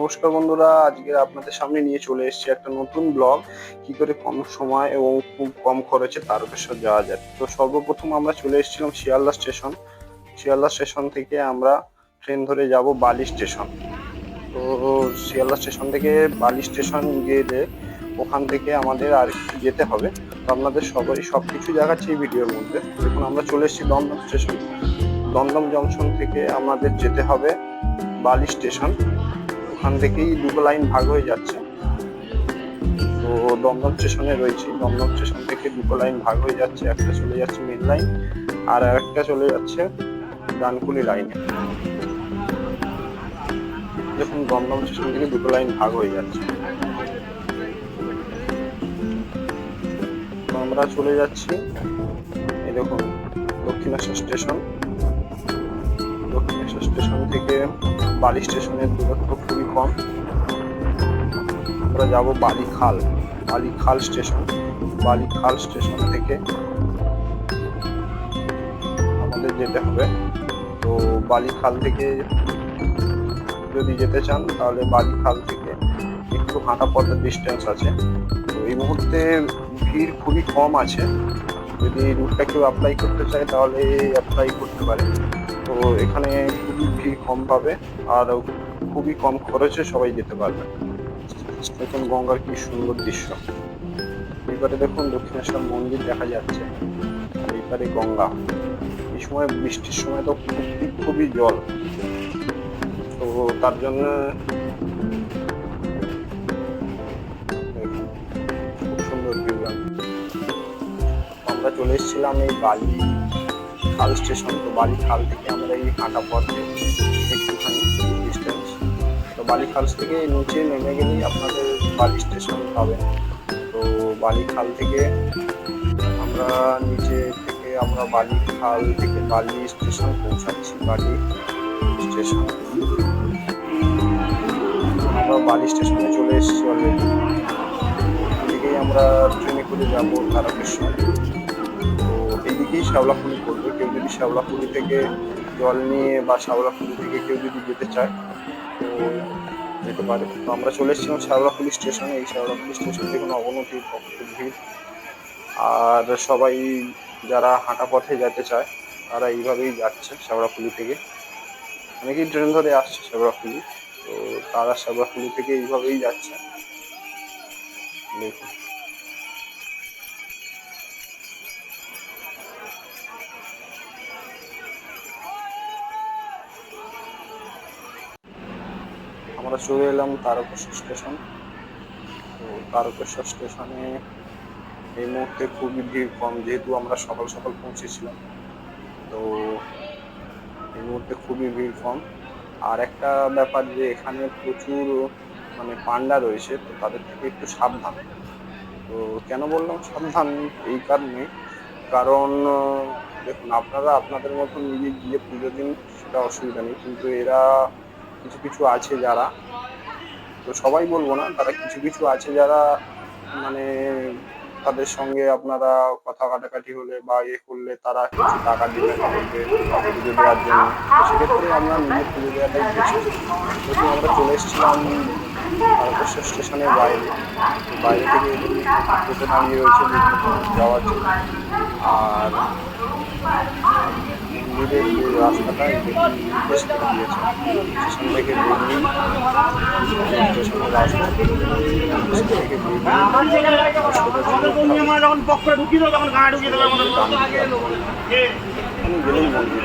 নমস্কার বন্ধুরা, আজকে আপনাদের সামনে নিয়ে চলে এসেছি একটা নতুন ব্লগ, কি করে কম সময় এবং খুব কম খরচে তারকেশ্বর যাওয়া যায়। তো সর্বপ্রথম আমরা চলে এসেছিলাম শিয়ালদা স্টেশন। শিয়ালদা স্টেশন থেকে আমরা ট্রেন ধরে যাব বালি স্টেশন। তো শিয়ালদা স্টেশন থেকে বালি স্টেশন গেলে ওখান থেকে আমাদের আর যেতে হবে। তো আপনাদের সবাই সব কিছু দেখাচ্ছি এই ভিডিওর মধ্যে। দেখুন, আমরা চলে এসেছি দমদম স্টেশন। দমদম জংশন থেকে আমাদের যেতে হবে বালি স্টেশন। ওখান থেকেই দুটো লাইন ভাগ হয়ে যাচ্ছে। তো দমদম স্টেশনে রয়েছি। দমদম স্টেশন থেকে দুটো লাইন ভাগ হয়ে যাচ্ছে। একটা চলে যাচ্ছে মেন লাইন আর একটা চলে যাচ্ছে ডানকুনি লাইনে দেখুন, দমদম স্টেশন থেকে দুটো লাইন ভাগ হয়ে যাচ্ছে। আমরা চলে যাচ্ছি দেখুন, দক্ষিণেশ্বর স্টেশন। দক্ষিণেশ্বর স্টেশন থেকে বালি স্টেশনের দূরত্ব খুবই কম। আমরা যাব বালিখাল বালিখাল স্টেশন বালিখাল স্টেশন থেকে আমাদের যেতে হবে। তো বালিখাল থেকে যদি যেতে চান, তাহলে বালিখাল থেকে একটু হাঁটা পথের ডিস্টেন্স আছে। তো এই মুহূর্তে ভিড় খুবই কম আছে। যদি রুটটা কেউ অ্যাপ্লাই করতে চায়, তাহলে অ্যাপ্লাই করতে পারে। তো এখানে খুবই ভিড় কম পাবে আর খুবই কম খরচে সবাই যেতে পারবে। দেখুন গঙ্গার কি সুন্দর দৃশ্য। এবারে দেখুন দক্ষিণেশ্বর মন্দির দেখা যাচ্ছে। এবারে গঙ্গা। এই সময় বৃষ্টির সময় তো খুবই খুবই জল। তো তার জন্য খুব সুন্দর আমরা চলে এসেছিলাম এই বালি খাল স্টেশন, তো বালি খাল থেকে আমরা এই হাঁটা পথে একটুখানি ডিস্টেন্স তো বালি খাল থেকে নিচে নেমে গেলেই আপনাদের বালি স্টেশন পাবেন। তো বালি খাল থেকে আমরা নিচে থেকে আমরা বালি খাল থেকে বালি স্টেশন পৌঁছাচ্ছি, বালি স্টেশন। আমরা বালি স্টেশনে চলে এসেছি অলরেডি এদিকেই আমরা ট্রেনে করে যাব, তারকেশ্বর। তো এইদিকেই শ্যাওলাফুলি করবে। কেউ যদি শ্যাওলাফুলি থেকে জল নিয়ে বা শ্যাওলাফুলি থেকে কেউ যদি যেতে চায়, তো যেতে পারে। তো আমরা চলে এসেছিলাম শ্যাওলাফুলি স্টেশনে। এই শ্যাওলাফুলি স্টেশন থেকে কোনো অবনতি ভিড়। আর সবাই যারা হাঁটা পথে যেতে চায়, তারা এইভাবেই যাচ্ছে শ্যাওড়াফুলি থেকে। অনেকেই ট্রেন ধরে আসছে শ্যাওড়াফুলি তো তারা শ্যাওড়াফুলি থেকে এইভাবেই যাচ্ছে। দেখুন। আমরা চলে এলাম তারকেশ্বর স্টেশন। তো তারকেশ্বর স্টেশনে এই মুহূর্তে খুবই ভিড় কম, যেহেতু আমরা সকাল সকাল পৌঁছেছিলাম। তো এই মুহূর্তে খুবই ভিড় কম। আর একটা ব্যাপার যে এখানে প্রচুর মানে পান্ডা রয়েছে, তো তাদের থেকে একটু সাবধান। তো কেন বললাম সাবধান? এই কারণে। কারণ, দেখুন, আপনারা আপনাদের মতো নিজে গিয়ে পুজো দিন, সেটা অসুবিধা নেই। কিন্তু এরা কিছু কিছু আছে যারা, তো সবাই বলব না, তারা কিছু কিছু আছে যারা মানে তাদের সঙ্গে আপনারা কথা কাটাকাটি হলে বা ইয়ে করলে তারা কিছু টাকা আমাদেরকে পুজো দেওয়ার জন্য। সেক্ষেত্রে আমরা নিজে পুজো দেওয়াটাই বেশি যেহেতু আমরা চলে এসেছিলাম তারকেশ্বর স্টেশনের বাইরে। বাইরে থেকে টোটো দাঁড়িয়ে রয়েছে যাওয়ার জন্য। আর মন্দিরের যে রাস্তাটা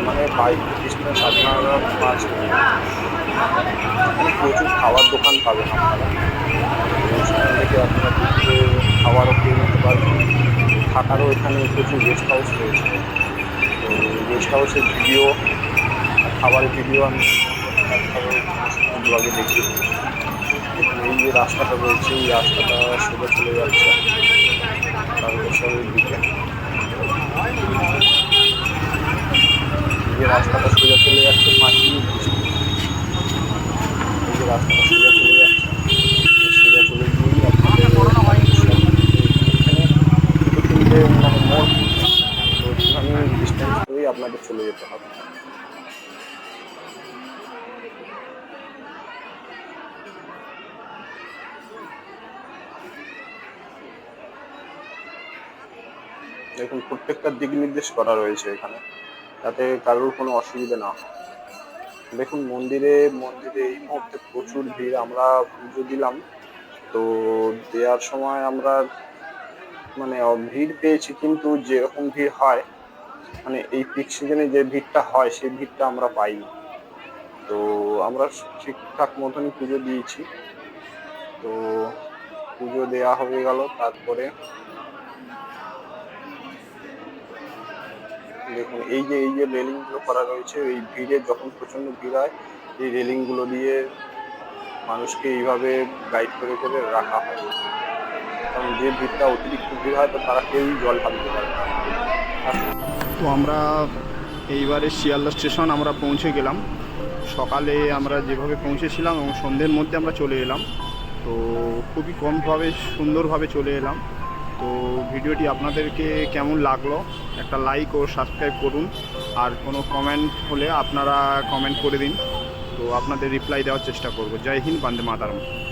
মানে বাইক পাঁচ মিনিট প্রচুর খাওয়ার দোকান সেখান থেকে খাবারও খেয়ে নিতে পারবেন। থাকারও এখানে প্রচুর গেস্ট হাউস রয়েছে। গেস্ট হাউসের ভিডিও, খাবারের ভিডিও আমি ব্লগে দেখি। এই যে রাস্তাটা রয়েছে, এই রাস্তাটা সোজা চলে যাচ্ছে রাস্তাটা সোজা চলে যাচ্ছে পাঁচ মিনিট এই যে রাস্তাটা সোজা চলে যাচ্ছে এই সোজা চলে গিয়েই আপনাদের এখানে দুটো তিনটে মানে মোড় তো একটুখানি ডিস্টেন্স করেই আপনাদের চলে যেতে হবে দেখুন, প্রত্যেকটা দিক নির্দেশ করা রয়েছে এখানে, যাতে কারোর কোনো অসুবিধা না হয়। দেখুন, মন্দিরে মন্দিরে এই মুহূর্তে প্রচুর ভিড়, আমরা পুজো দিলাম, তো দেওয়ার সময় আমরা মানে ভিড় পেয়েছি, কিন্তু যেরকম ভিড় হয় মানে এই পিক সিজনে যে ভিড়টা হয়, সেই ভিড়টা আমরা পাইনি। তো আমরা ঠিকঠাক মতনই পুজো দিয়েছি। তো পুজো দেওয়া হয়ে গেল, তারপরে দেখুন এই যে এই যে রেলিংগুলো করা রয়েছে, এই ভিড়ে যখন প্রচণ্ড ভিড় হয়, এই রেলিংগুলো দিয়ে মানুষকে এইভাবে গাইড করে করে রাখা হয়। কারণ যে ভিড়টা অতিরিক্ত ভিড় হয়, তো তারা কেউই জল ঢালতে পারে তো আমরা এইবারে শিয়ালদা স্টেশন আমরা পৌঁছে গেলাম। সকালে আমরা যেভাবে পৌঁছেছিলাম এবং সন্ধ্যের মধ্যে আমরা চলে এলাম। তো খুবই কমভাবে, সুন্দরভাবে চলে এলাম। তো ভিডিওটি আপনাদেরকে কেমন লাগল? একটা লাইক ও সাবস্ক্রাইব করুন। আর কোনো কমেন্ট হলে আপনারা কমেন্ট করে দিন। তো আপনাদের রিপ্লাই দেওয়ার চেষ্টা করব। জয় হিন্দ, বন্দে মাতারম।